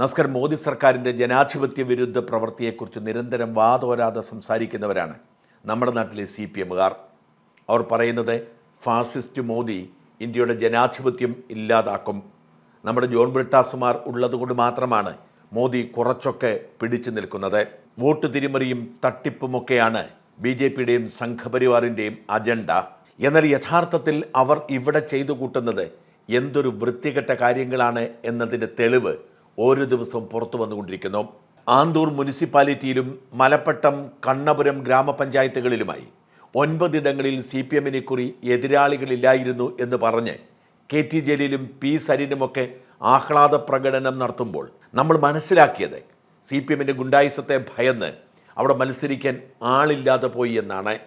നസ്കർ മോദി സർക്കാരിന്റെ ജനാധിപത്യ വിരുദ്ധ പ്രവൃത്തിയെക്കുറിച്ച് നിരന്തരം വാതോരാതെ സംസാരിക്കുന്നവരാണ് നമ്മുടെ നാട്ടിലെ സി പി എമ്മുകാർ. അവർ പറയുന്നത് ഫാസിസ്റ്റ് മോദി ഇന്ത്യയുടെ ജനാധിപത്യം ഇല്ലാതാക്കും. നമ്മുടെ ജോൺ ബ്രിട്ടാസുമാർ ഉള്ളതുകൊണ്ട് മാത്രമാണ് മോദി കുറച്ചൊക്കെ പിടിച്ചു നിൽക്കുന്നത്. വോട്ട് തിരിമറിയും തട്ടിപ്പുമൊക്കെയാണ് ബി ജെ പിയുടെയും സംഘപരിവാറിന്റെയും അജണ്ട. എന്നാൽ യഥാർത്ഥത്തിൽ അവർ ഇവിടെ ചെയ്തു കൂട്ടുന്നത് എന്തൊരു വൃത്തികെട്ട കാര്യങ്ങളാണ് എന്നതിന്റെ തെളിവ് ഓരോ ദിവസവും പുറത്തു വന്നുകൊണ്ടിരിക്കുന്നു. ആന്തൂർ മുനിസിപ്പാലിറ്റിയിലും മലപ്പട്ടം കണ്ണപുരം ഗ്രാമപഞ്ചായത്തുകളിലുമായി ഒൻപതിടങ്ങളിൽ സി പി എമ്മിനെ കുറി എതിരാളികളില്ലായിരുന്നു എന്ന് പറഞ്ഞ് കെ ടി ജലീലും പി സരിനുമൊക്കെ ആഹ്ലാദ പ്രകടനം നടത്തുമ്പോൾ നമ്മൾ മനസ്സിലാക്കിയത് സി പി എമ്മിന്റെ ഗുണ്ടായുസത്തെ ഭയന്ന് അവിടെ മത്സരിക്കാൻ ആളില്ലാതെ പോയി എന്നാണ്.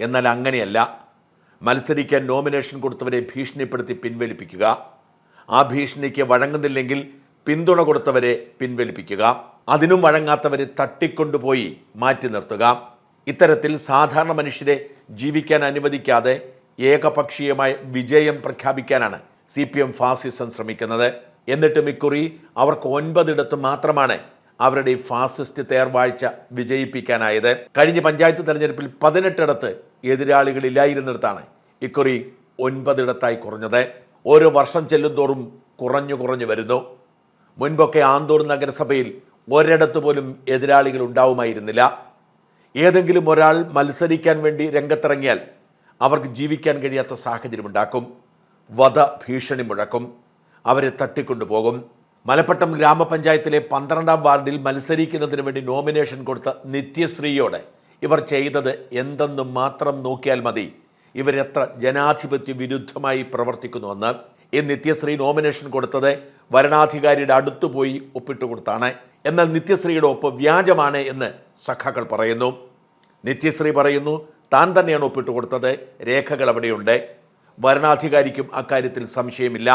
എന്നാൽ അങ്ങനെയല്ല. മത്സരിക്കാൻ നോമിനേഷൻ കൊടുത്തവരെ ഭീഷണിപ്പെടുത്തി പിൻവലിപ്പിക്കുക. ആ ഭീഷണിക്ക് വഴങ്ങുന്നില്ലെങ്കിൽ പിന്തുണ കൊടുത്തവരെ പിൻവലിപ്പിക്കുക. അതിനും വഴങ്ങാത്തവരെ തട്ടിക്കൊണ്ടുപോയി മാറ്റി നിർത്തുക. ഇത്തരത്തിൽ സാധാരണ മനുഷ്യരെ ജീവിക്കാൻ അനുവദിക്കാതെ ഏകപക്ഷീയമായ വിജയം പ്രഖ്യാപിക്കാനാണ് സി പി എം ഫാസിസം ശ്രമിക്കുന്നത്. എന്നിട്ട് ഇക്കുറി അവർക്ക് ഒൻപതിടത്ത് മാത്രമാണ് അവരുടെ ഈ ഫാസിസ്റ്റ് തേർവാഴ്ച വിജയിപ്പിക്കാനായത്. കഴിഞ്ഞ പഞ്ചായത്ത് തെരഞ്ഞെടുപ്പിൽ പതിനെട്ടിടത്ത് എതിരാളികളില്ലായിരുന്നിടത്താണ് ഇക്കുറി ഒൻപതിടത്തായി കുറഞ്ഞത്. ഓരോ വർഷം ചെല്ലുന്തോറും കുറഞ്ഞു കുറഞ്ഞു വരുന്നു. മുൻപൊക്കെ ആന്തൂർ നഗരസഭയിൽ ഒരിടത്ത് പോലും എതിരാളികൾ ഉണ്ടാവുമായിരുന്നില്ല. ഏതെങ്കിലും ഒരാൾ മത്സരിക്കാൻ വേണ്ടി രംഗത്തിറങ്ങിയാൽ അവർക്ക് ജീവിക്കാൻ കഴിയാത്ത സാഹചര്യം ഉണ്ടാക്കും. വധ ഭീഷണി മുഴക്കും. അവരെ തട്ടിക്കൊണ്ടുപോകും മലപ്പട്ടം ഗ്രാമപഞ്ചായത്തിലെ പന്ത്രണ്ടാം വാർഡിൽ മത്സരിക്കുന്നതിന് വേണ്ടി നോമിനേഷൻ കൊടുത്ത നിത്യശ്രീയോട് ഇവർ ചെയ്തത് എന്തെന്ന് മാത്രം നോക്കിയാൽ മതി. ഇവരെത്ര ജനാധിപത്യ വിരുദ്ധമായി പ്രവർത്തിക്കുന്നുവെന്ന്. ഈ നിത്യശ്രീ നോമിനേഷൻ കൊടുത്തത് വരണാധികാരിയുടെ അടുത്തു പോയി ഒപ്പിട്ട് കൊടുത്താണ് എന്നാൽ നിത്യശ്രീയുടെ ഒപ്പ് വ്യാജമാണ് എന്ന് സഖാക്കൾ പറയുന്നു. നിത്യശ്രീ പറയുന്നു താൻ തന്നെയാണ് ഒപ്പിട്ട് കൊടുത്തത് രേഖകൾ അവിടെയുണ്ട്. വരണാധികാരിക്കും അക്കാര്യത്തിൽ സംശയമില്ല.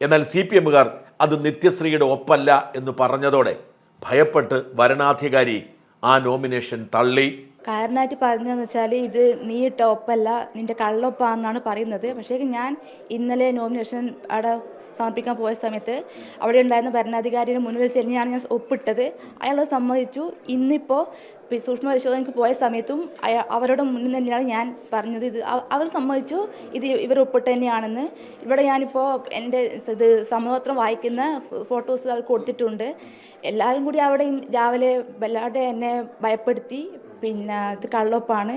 എന്നാൽ സി പി എമ്മുകാർ അത് നിത്യശ്രീയുടെ ഒപ്പല്ല എന്ന് പറഞ്ഞതോടെ ഭയപ്പെട്ട് വരണാധികാരി ആ നോമിനേഷൻ തള്ളി. കാരണമായിട്ട് പറഞ്ഞതെന്ന് വെച്ചാൽ ഇത് നീ ഇട്ട ഒപ്പല്ല നിന്റെ കള്ളൊപ്പാന്നാണ് പറയുന്നത്. പക്ഷേ ഞാൻ ഇന്നലെ നോമിനേഷൻ അവിടെ സമർപ്പിക്കാൻ പോയ സമയത്ത് അവിടെ ഉണ്ടായിരുന്ന ഭരണാധികാരിയുടെ മുന്നിൽ ചെറിഞ്ഞാണ് ഞാൻ ഒപ്പിട്ടത്. അയാൾ സമ്മതിച്ചു. ഇന്നിപ്പോൾ സൂക്ഷ്മ പരിശോധനയ്ക്ക് പോയ സമയത്തും അയാ അവരുടെ മുന്നിൽ തന്നെയാണ് ഞാൻ പറഞ്ഞത്. ഇത് അവ- അവർ സമ്മതിച്ചു. ഇത് ഇവർ ഒപ്പിട്ട് തന്നെയാണെന്ന്. ഇവിടെ ഞാനിപ്പോൾ എന്റെ ഇത് സമ്മതപത്രം വായിക്കുന്ന ഫോട്ടോസ് അവർ കൊടുത്തിട്ടുണ്ട്. എല്ലാവരും കൂടി അവിടെ രാവിലെ വല്ലാതെ എന്നെ ഭയപ്പെടുത്തി. പിന്നെ ഇത് കള്ളൊപ്പാണ്.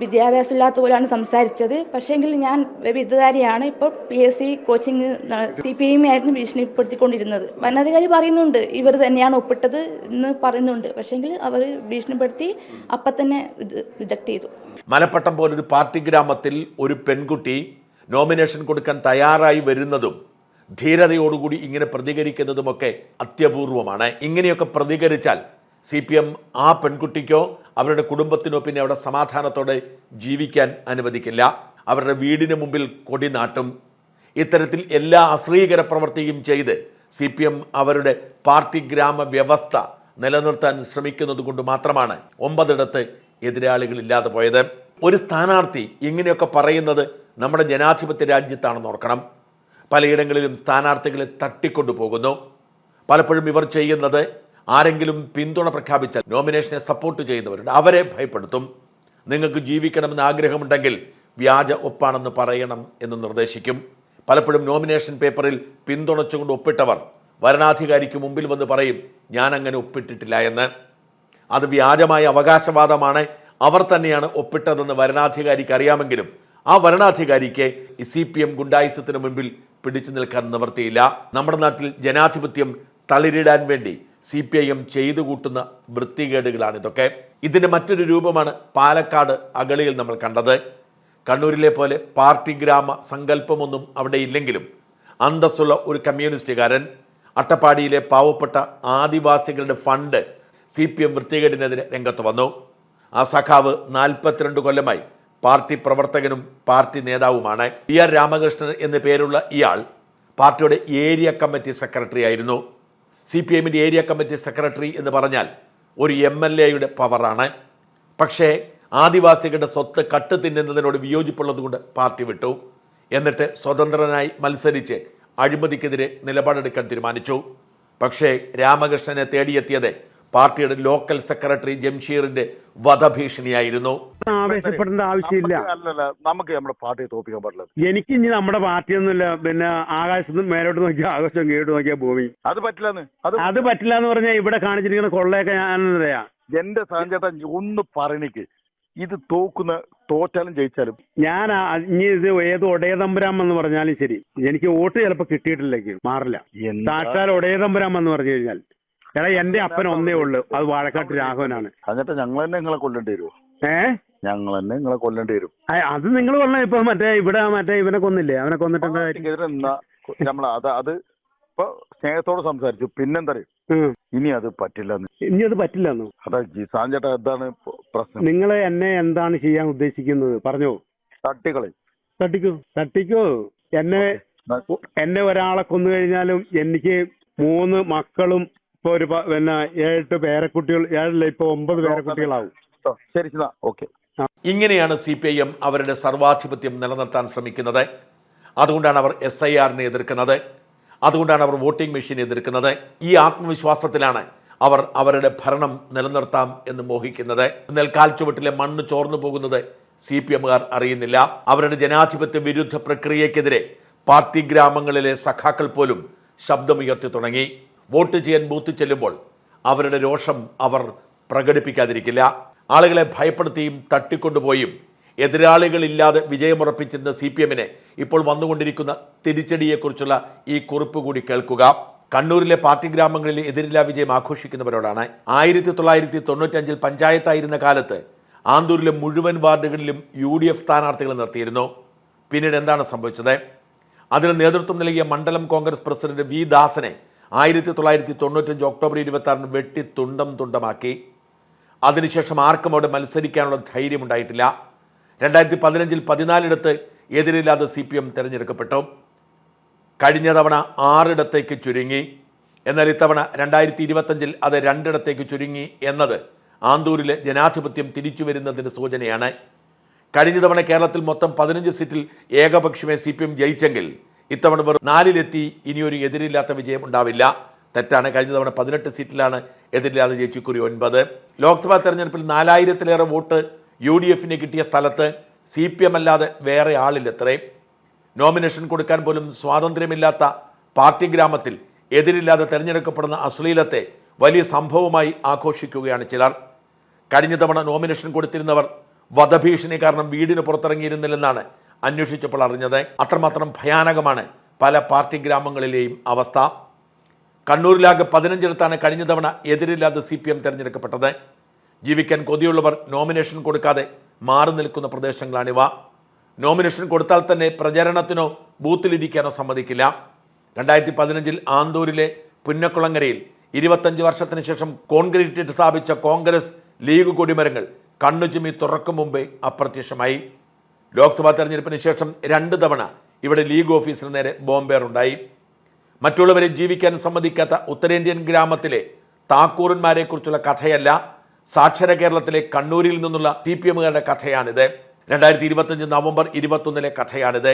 വിദ്യാഭ്യാസമില്ലാത്ത പോലെയാണ് സംസാരിച്ചത്. പക്ഷേങ്കിൽ ഞാൻ ബിരുദധാരിയാണ് ഇപ്പോൾ P S C coaching C P M ആയിരുന്നു ഭീഷണിപ്പെടുത്തിക്കൊണ്ടിരുന്നത്. വനാധികാരി പറയുന്നുണ്ട് ഇവർ തന്നെയാണ് ഒപ്പിട്ടത് എന്ന് പറയുന്നുണ്ട്. പക്ഷേങ്കിൽ അവർ ഭീഷണിപ്പെടുത്തി അപ്പം തന്നെ ഇത് റിജക്ട് ചെയ്തു. മലപ്പട്ടം പോലൊരു പാർട്ടി ഗ്രാമത്തിൽ ഒരു പെൺകുട്ടി നോമിനേഷൻ കൊടുക്കാൻ തയ്യാറായി വരുന്നതും ധീരതയോടുകൂടി ഇങ്ങനെ പ്രതികരിക്കുന്നതുമൊക്കെ അത്യപൂർവമാണ്. ഇങ്ങനെയൊക്കെ പ്രതികരിച്ചാൽ സി ആ പെൺകുട്ടിക്കോ അവരുടെ കുടുംബത്തിനോ പിന്നെ അവിടെ സമാധാനത്തോടെ ജീവിക്കാൻ അനുവദിക്കില്ല. അവരുടെ വീടിന് മുമ്പിൽ കൊടി നാട്ടും. ഇത്തരത്തിൽ എല്ലാ അശ്രീകര പ്രവൃത്തിയും ചെയ്ത് സി പി എം അവരുടെ പാർട്ടി ഗ്രാമ വ്യവസ്ഥ നിലനിർത്താൻ ശ്രമിക്കുന്നത് കൊണ്ട് മാത്രമാണ് ഒമ്പതിടത്ത് എതിരാളികളില്ലാതെ പോയത്. ഒരു സ്ഥാനാർത്ഥി ഇങ്ങനെയൊക്കെ പറയുന്നത് നമ്മുടെ ജനാധിപത്യ രാജ്യത്താണെന്ന് ഓർക്കണം. പലയിടങ്ങളിലും സ്ഥാനാർത്ഥികളെ തട്ടിക്കൊണ്ടു പോകുന്നു പലപ്പോഴും ഇവർ ചെയ്യുന്നത് ആരെങ്കിലും പിന്തുണ പ്രഖ്യാപിച്ചാൽ നോമിനേഷനെ സപ്പോർട്ട് ചെയ്യുന്നവരുണ്ട്. അവരെ ഭയപ്പെടുത്തും. നിങ്ങൾക്ക് ജീവിക്കണമെന്ന് ആഗ്രഹമുണ്ടെങ്കിൽ വ്യാജ ഒപ്പാണെന്ന് പറയണം എന്ന് നിർദ്ദേശിക്കും. പലപ്പോഴും നോമിനേഷൻ പേപ്പറിൽ പിന്തുണച്ചുകൊണ്ട് ഒപ്പിട്ടവർ വരണാധികാരിക്ക് മുമ്പിൽ വന്ന് പറയും ഞാൻ അങ്ങനെ ഒപ്പിട്ടിട്ടില്ല എന്ന്. അത് വ്യാജമായ അവകാശവാദമാണ്. അവർ തന്നെയാണ് ഒപ്പിട്ടതെന്ന് വരണാധികാരിക്ക് അറിയാമെങ്കിലും ആ വരണാധികാരിക്ക് സി പി എം ഗുണ്ടായുസത്തിന് മുമ്പിൽ പിടിച്ചു നിൽക്കാൻ നിവർത്തിയില്ല നമ്മുടെ നാട്ടിൽ ജനാധിപത്യം തളിരിടാൻ വേണ്ടി സി പി ഐ എം ചെയ്തു കൂട്ടുന്ന വൃത്തികേടുകളാണ് ഇതൊക്കെ. ഇതിന്റെ മറ്റൊരു രൂപമാണ് പാലക്കാട് അഗളിയിൽ നമ്മൾ കണ്ടത്. കണ്ണൂരിലെ പോലെ പാർട്ടി ഗ്രാമ സങ്കല്പമൊന്നും അവിടെ ഇല്ലെങ്കിലും അന്തസ്സുള്ള ഒരു കമ്മ്യൂണിസ്റ്റുകാരൻ അട്ടപ്പാടിയിലെ പാവപ്പെട്ട ആദിവാസികളുടെ ഫണ്ട് സി പി എം വൃത്തികേടിനെതിരെ രംഗത്ത് വന്നു. ആ സഖാവ് നാൽപ്പത്തിരണ്ട് കൊല്ലമായി പാർട്ടി പ്രവർത്തകനും പാർട്ടി നേതാവുമാണ്. പി ആർ രാമകൃഷ്ണൻ എന്ന പേരുള്ള ഇയാൾ പാർട്ടിയുടെ ഏരിയ കമ്മിറ്റി സെക്രട്ടറി ആയിരുന്നു. സി പി എമ്മിന്റെ ഏരിയ കമ്മിറ്റി സെക്രട്ടറി എന്ന് പറഞ്ഞാൽ ഒരു എം എൽ എയുടെ പവറാണ്. പക്ഷേ ആദിവാസികളുടെ സ്വത്ത് കട്ട് തിന്നുന്നതിനോട് വിയോജിപ്പുള്ളതുകൊണ്ട് പാർട്ടി വിട്ടു. എന്നിട്ട് സ്വതന്ത്രനായി മത്സരിച്ച് അഴിമതിക്കെതിരെ നിലപാടെടുക്കാൻ തീരുമാനിച്ചു. പക്ഷേ രാമകൃഷ്ണനെ തേടിയെത്തിയത് പാർട്ടിയുടെ ലോക്കൽ സെക്രട്ടറി ജംഷീറിന്റെ വധഭീഷണിയായിരുന്നു. ആവേശപ്പെടേണ്ട ആവശ്യമില്ല. നമുക്ക് അല്ലല്ല നമുക്ക് നമ്മുടെ പാർട്ടിയെ തോപ്പിക്കാൻ പാടില്ല. എനിക്ക് ഇനി നമ്മുടെ പാർട്ടി പാർട്ടിയൊന്നുമില്ല. പിന്നെ ആകാശത്ത് മേലോട്ട് നോക്കിയാൽ ആകാശം കീഴോട്ട് നോക്കിയാൽ ഭൂമി. അത് പറ്റില്ലെന്ന്. അത് അത് പറ്റില്ല എന്ന് പറഞ്ഞാൽ ഇവിടെ കാണിച്ചിരിക്കുന്ന കൊള്ളയൊക്കെ ഞാൻ പറയാ എന്റെ സാഞ്ചേട്ടാ ഒന്ന് പറഞ്ഞിക്ക് ഇത് തോക്കുന്ന തോറ്റാലും ജയിച്ചാലും. ഞാൻ ഇനി ഇത് ഏത് ഒടയതമ്പുരാം എന്ന് പറഞ്ഞാലും ശരി. എനിക്ക് വോട്ട് ചിലപ്പോൾ കിട്ടിയിട്ടില്ലെങ്കിൽ മാറില്ല. എന്താ? സാക്ഷാൽ ഒടയതമ്പുരാം എന്ന് പറഞ്ഞു കഴിഞ്ഞാൽ. എടാ എന്റെ അപ്പൻ ഒന്നേ ഉള്ളു. അത് വാഴക്കാട്ട് രാഘവനാണ്. എന്നിട്ട് ഞങ്ങൾ തന്നെ നിങ്ങളെ കൊല്ലേണ്ടി വരുമോ ഏ? ഞങ്ങൾ തന്നെ നിങ്ങളെ കൊല്ലേണ്ടി വരും. അത് നിങ്ങൾ കൊള്ളാം ഇപ്പൊ മറ്റേ ഇവിടെ മറ്റേ ഇവനെ കൊന്നില്ലേ? അവനെ കൊന്നിട്ടുണ്ട് നമ്മൾ അത് അത് ഇപ്പൊ സ്നേഹത്തോട് സംസാരിച്ചു. പിന്നെന്തറിയും? ഇനി അത് പറ്റില്ല ഇനി അത് പറ്റില്ലെന്നോ? അതാ ജി സാഞ്ചേട്ടാ എന്താണ് പ്രശ്നം? നിങ്ങൾ എന്നെ എന്താണ് ചെയ്യാൻ ഉദ്ദേശിക്കുന്നത്? പറഞ്ഞോ. തട്ടിക്കളി. തട്ടിക്കോ? തട്ടിക്കോ? എന്നെ എന്നെ ഒരാളെ കൊന്നു കഴിഞ്ഞാലും എനിക്ക് മൂന്ന് മക്കളും ഇപ്പൊ ഒരു പ- പിന്നെ ഏഴെട്ട് പേരക്കുട്ടികൾ ഏഴല്ല ഇപ്പൊ ഒമ്പത് പേരക്കുട്ടികളാവും. ശരി എന്നാ ഓക്കെ. ഇങ്ങനെയാണ് സി പി ഐ എം അവരുടെ സർവാധിപത്യം നിലനിർത്താൻ ശ്രമിക്കുന്നത്. അതുകൊണ്ടാണ് അവർ എസ് ഐ ആറിനെ എതിർക്കുന്നത്. അതുകൊണ്ടാണ് അവർ വോട്ടിംഗ് മെഷീൻ എതിർക്കുന്നത്. ഈ ആത്മവിശ്വാസത്തിലാണ് അവർ അവരുടെ ഭരണം നിലനിർത്താം എന്ന് മോഹിക്കുന്നത്. എന്നാൽ കാൽച്ചുവട്ടിലെ മണ്ണ് ചോർന്നു പോകുന്നത് സി പി എമ്മുകാർ അറിയുന്നില്ല. അവരുടെ ജനാധിപത്യ വിരുദ്ധ പ്രക്രിയക്കെതിരെ പാർട്ടി ഗ്രാമങ്ങളിലെ സഖാക്കൾ പോലും ശബ്ദമുയർത്തി തുടങ്ങി. വോട്ട് ചെയ്യാൻ ബൂത്ത് ചെല്ലുമ്പോൾ അവരുടെ രോഷം അവർ പ്രകടിപ്പിക്കാതിരിക്കില്ല. ആളുകളെ ഭയപ്പെടുത്തിയും തട്ടിക്കൊണ്ടുപോയും എതിരാളികളില്ലാതെ വിജയമുറപ്പിച്ചിരുന്ന സി പി എമ്മിനെ ഇപ്പോൾ വന്നുകൊണ്ടിരിക്കുന്ന തിരിച്ചടിയെക്കുറിച്ചുള്ള ഈ കുറിപ്പ് കൂടി കേൾക്കുക. കണ്ണൂരിലെ പാർട്ടി ഗ്രാമങ്ങളിൽ എതിരില്ലാ വിജയം ആഘോഷിക്കുന്നവരോടാണ്. ആയിരത്തി തൊള്ളായിരത്തി തൊണ്ണൂറ്റഞ്ചിൽ പഞ്ചായത്തായിരുന്ന കാലത്ത് ആന്തൂരിലെ മുഴുവൻ വാർഡുകളിലും യു ഡി എഫ് സ്ഥാനാർത്ഥികളെ നിർത്തിയിരുന്നു. പിന്നീട് എന്താണ് സംഭവിച്ചത്? അതിന് നേതൃത്വം നൽകിയ മണ്ഡലം കോൺഗ്രസ് പ്രസിഡന്റ് വി ദാസനെ ആയിരത്തി തൊള്ളായിരത്തി തൊണ്ണൂറ്റഞ്ച് ഒക്ടോബർ ഇരുപത്തി ആറിന് വെട്ടി തുണ്ടം തുണ്ടമാക്കി. അതിനുശേഷം ആർക്കും അവിടെ മത്സരിക്കാനുള്ള ധൈര്യം ഉണ്ടായിട്ടില്ല. രണ്ടായിരത്തി പതിനഞ്ചിൽ പതിനാലിടത്ത് എതിരില്ലാതെ സി പി എം തിരഞ്ഞെടുക്കപ്പെട്ടു. കഴിഞ്ഞ തവണ ആറിടത്തേക്ക് ചുരുങ്ങി. എന്നാൽ ഇത്തവണ രണ്ടായിരത്തി ഇരുപത്തഞ്ചിൽ അത് രണ്ടിടത്തേക്ക് ചുരുങ്ങി എന്നത് ആന്തൂരിലെ ജനാധിപത്യം തിരിച്ചു വരുന്നതിന് സൂചനയാണ്. കഴിഞ്ഞ തവണ കേരളത്തിൽ മൊത്തം പതിനഞ്ച് സീറ്റിൽ ഏകപക്ഷമേ സി പി എം ജയിച്ചെങ്കിൽ ഇത്തവണ വെറും നാലിലെത്തി ഇനിയൊരു എതിരില്ലാത്ത വിജയം ഉണ്ടാവില്ല. തെറ്റാണ്. കഴിഞ്ഞ തവണ പതിനെട്ട് സീറ്റിലാണ് എതിരില്ലാതെ ജയിച്ചു കുറി ഒൻപത്. ലോക്സഭാ തെരഞ്ഞെടുപ്പിൽ നാലായിരത്തിലേറെ വോട്ട് യു ഡി എഫിന് കിട്ടിയ സ്ഥലത്ത് സി പി എം അല്ലാതെ വേറെ ആളില്ലത്രേ. നോമിനേഷൻ കൊടുക്കാൻ പോലും സ്വാതന്ത്ര്യമില്ലാത്ത പാർട്ടി ഗ്രാമത്തിൽ എതിരില്ലാതെ തെരഞ്ഞെടുക്കപ്പെടുന്ന അശ്ലീലത്തെ വലിയ സംഭവമായി ആഘോഷിക്കുകയാണ് ചിലർ. കഴിഞ്ഞ തവണ നോമിനേഷൻ കൊടുത്തിരുന്നവർ വധഭീഷണി കാരണം വീടിന് പുറത്തിറങ്ങിയിരുന്നില്ലെന്നാണ് അന്വേഷിച്ചപ്പോൾ അറിഞ്ഞത് അത്രമാത്രം ഭയാനകമാണ് പല പാർട്ടി ഗ്രാമങ്ങളിലെയും അവസ്ഥ. കണ്ണൂരിലാകെ പതിനഞ്ചിടത്താണ് കഴിഞ്ഞ തവണ എതിരില്ലാതെ സി പി എം തെരഞ്ഞെടുക്കപ്പെട്ടത്. ജീവിക്കാൻ കൊതിയുള്ളവർ നോമിനേഷൻ കൊടുക്കാതെ മാറി നിൽക്കുന്ന പ്രദേശങ്ങളാണിവ. നോമിനേഷൻ കൊടുത്താൽ തന്നെ പ്രചരണത്തിനോ ബൂത്തിലിരിക്കാനോ സമ്മതിക്കില്ല. രണ്ടായിരത്തി പതിനഞ്ചിൽ ആന്തൂരിലെ പുന്നക്കുളങ്ങരയിൽ ഇരുപത്തഞ്ച് വർഷത്തിന് ശേഷം കോൺക്രീറ്റ് സ്ഥാപിച്ച കോൺഗ്രസ് ലീഗ് കൊടിമരങ്ങൾ കണ്ണുചുമി തുറക്കും മുമ്പേ അപ്രത്യക്ഷമായി. ലോക്സഭാ തെരഞ്ഞെടുപ്പിന് ശേഷം രണ്ട് തവണ ഇവിടെ ലീഗ് ഓഫീസിന് നേരെ ബോംബേറുണ്ടായി. മറ്റുള്ളവരെ ജീവിക്കാൻ സമ്മതിക്കാത്ത ഉത്തരേന്ത്യൻ ഗ്രാമത്തിലെ താക്കൂറന്മാരെക്കുറിച്ചുള്ള കഥയല്ല സാക്ഷര കേരളത്തിലെ കണ്ണൂരിൽ നിന്നുള്ള സി പി എമ്മുകാരുടെ കഥയാണിത്. രണ്ടായിരത്തി ഇരുപത്തഞ്ച് നവംബർ ഇരുപത്തൊന്നിലെ കഥയാണിത്.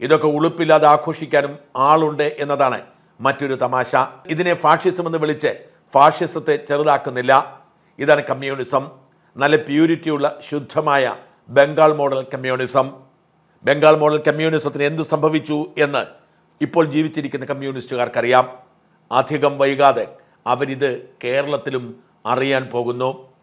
ഇതൊക്കെ ഉളുപ്പില്ലാതെ ആഘോഷിക്കാനും ആളുണ്ട് എന്നതാണ് മറ്റൊരു തമാശ. ഇതിനെ ഫാഷിസം എന്ന് വിളിച്ച് ഫാഷിസത്തെ ചെറുതാക്കുന്നില്ല. ഇതാണ് കമ്മ്യൂണിസം. നല്ല പ്യൂരിറ്റിയുള്ള ശുദ്ധമായ Bengal model communism. Bengal model കമ്മ്യൂണിസത്തിന് എന്ത് സംഭവിച്ചു എന്ന് ഇപ്പോൾ ജീവിച്ചിരിക്കുന്ന കമ്മ്യൂണിസ്റ്റുകാർക്കറിയാം. അധികം വൈകാതെ അവരിത് കേരളത്തിലും അറിയാൻ പോകുന്നു.